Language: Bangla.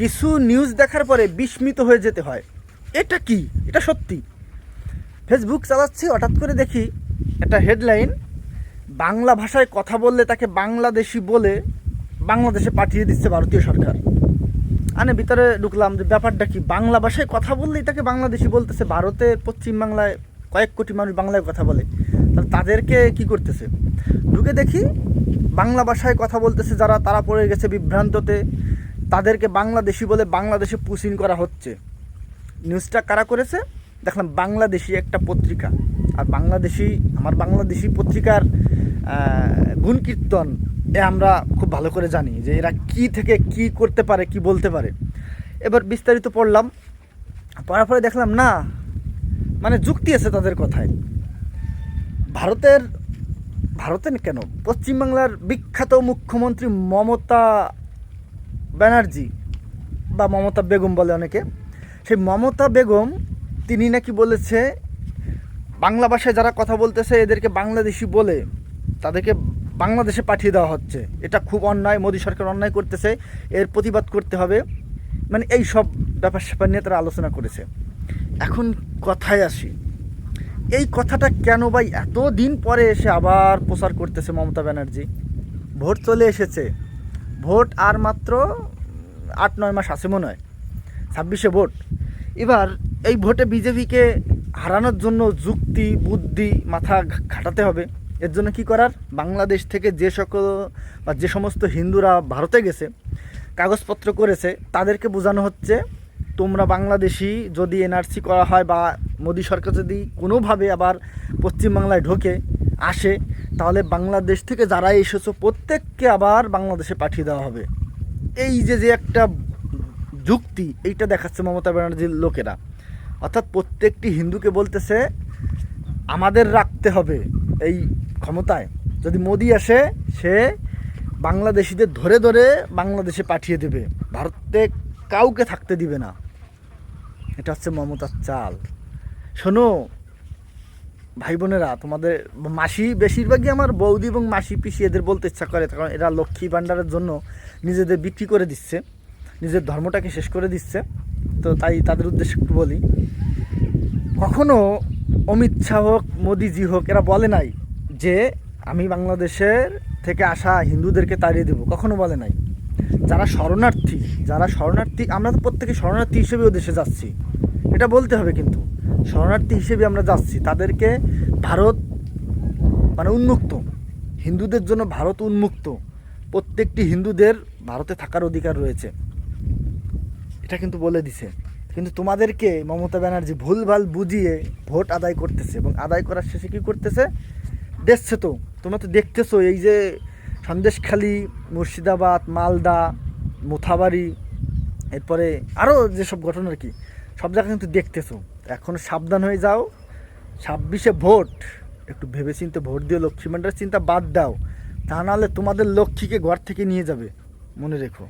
কিছু নিউজ দেখার পরে বিস্মিত হয়ে যেতে হয়। এটা কি? এটা সত্যি। ফেসবুক চালাচ্ছি, হঠাৎ করে দেখি একটা হেডলাইন বাংলা ভাষায় কথা বললে তাকে বাংলাদেশি বলে বাংলাদেশে পাঠিয়ে দিচ্ছে ভারতীয় সরকার। আনে ভিতরে ঢুকলাম যে ব্যাপারটা কি? বাংলা ভাষায় কথা বললেই তাকে বাংলাদেশি বলতেছে, ভারতে পশ্চিম বাংলায় কয়েক কোটি মানুষ বাংলায় কথা বলে। তাহলে তাদেরকে কি করতেছে? ঢুকে দেখি বাংলা ভাষায় কথা বলতেছে যারা, তারা পড়ে গেছে বিভ্রান্ততে। তাদেরকে বাংলাদেশি বলে বাংলাদেশে পুশিন করা হচ্ছে। নিউজটা কারা করেছে? দেখলাম বাংলাদেশি একটা পত্রিকা। আর বাংলাদেশি আমার বাংলাদেশি পত্রিকার আহ, গুণকীর্তন এ আমরা খুব ভালো করে জানি যে এরা কি থেকে কি করতে পারে কি বলতে পারে। এবার বিস্তারিত পড়লাম। পড়ার পরে দেখলাম না মানে যুক্তি আছে তাদের কথায়। ভারতের ভারতের কেন? পশ্চিমবাংলার বিখ্যাত মুখ্যমন্ত্রী মমতা ব্যানার্জি বা মমতা বেগম বলে অনেকে। সেই মমতা বেগম, তিনি নাকি বলেছে, বাংলা ভাষায় যারা কথা বলতেছে, এদেরকে বাংলাদেশি বলে তাদেরকে বাংলাদেশে পাঠিয়ে দেওয়া হচ্ছে। এটা খুব অন্যায়, মোদী সরকার অন্যায় করতেছে, এর প্রতিবাদ করতে হবে। মানে এই সব ব্যাপার স্যাপার নিয়ে তারা আলোচনা করেছে। এখন কথায় আসি। এই কথাটা কেন ভাই এত দিন পরে এসে আবার প্রচার করতেছে মমতা ব্যানার্জি? ভোট চলে এসেছে। ভোট আর মাত্র আট, নয় মাস আছে মনে হয়। ছাব্বিশে ভোট। এবার এই ভোটে বিজেপিকে হারানোর জন্য যুক্তি, বুদ্ধি, মাথা খাটাতে হবে। এর জন্য কি করার? বাংলাদেশ থেকে যে সকল বা যে সমস্ত হিন্দুরা ভারতে গেছে, কাগজপত্র করেছে, তাদেরকে বোঝানো হচ্ছে, তোমরা বাংলাদেশি, যদি এনআরসি করা হয় বা মোদী সরকার যদি কোনোভাবে আবার পশ্চিমবাংলায় ঢোকে, আসে তাহলে বাংলাদেশ থেকে যারা এসেছ, প্রত্যেককে আবার বাংলাদেশে পাঠিয়ে দেওয়া হবে। এই যে যে একটা যুক্তি, এইটা দেখাচ্ছে মমতা ব্যানার্জির লোকেরা। অর্থাৎ প্রত্যেকটি হিন্দুকে বলতেছে, আমাদের রাখতে হবে এই ক্ষমতায়। যদি মোদি আসে, সে বাংলাদেশিদের ধরে ধরে বাংলাদেশে পাঠিয়ে দেবে। ভারতে কাউকে থাকতে দিবে না। এটা হচ্ছে মমতার চাল। শোনো ভাই বোনেরা তোমাদের মাসি বেশিরভাগই আমার বৌদি এবং মাসি পিসি এদের বলতে ইচ্ছা করে, কারণ এরা লক্ষ্মী ভাণ্ডারের জন্য নিজেদের বিক্রি করে দিচ্ছে, নিজের ধর্মটাকে শেষ করে দিচ্ছে। তো তাই তাদের উদ্দেশ্যে একটু বলি, কখনো অমিত শাহ হোক, মোদিজি হোক, এরা বলে নাই যে আমি বাংলাদেশের থেকে আসা হিন্দুদেরকে তাড়িয়ে দেবো, কখনো বলে নাই। যারা শরণার্থী যারা শরণার্থী, আমরা তো প্রত্যেকে শরণার্থী হিসেবেও দেশে যাচ্ছি, এটা বলতে হবে কিন্তু। শরণার্থী হিসেবে আমরা যাচ্ছি, তাদেরকে ভারত মানে উন্মুক্ত। হিন্দুদের জন্য ভারত উন্মুক্ত। প্রত্যেকটি হিন্দুদের ভারতে থাকার অধিকার রয়েছে। এটা কিন্তু বলে দিছে। কিন্তু তোমাদেরকে মমতা ব্যানার্জি ভুলভাল বুঝিয়ে ভোট আদায় করতেছে এবং আদায় করার শেষে কী করতেছে? দেখছে তো, তোমরা তো দেখতেছো এই যে সন্দেশখালী, মুর্শিদাবাদ, মালদা, মুথাবাড়ি, এরপরে আরও যেসব ঘটনা আর কি। সব জায়গা কিন্তু দেখতেছো। এখন সাবধান হয়ে যাও। ছাব্বিশে ভোট। একটু ভেবে ভেবেচিন্তে ভোট দিয়ে লক্ষ্মী ভাণ্ডারের চিন্তা বাদ দাও। তা নাহলে তোমাদের লক্ষ্মীকে ঘর থেকে নিয়ে যাবে। মনে রেখো।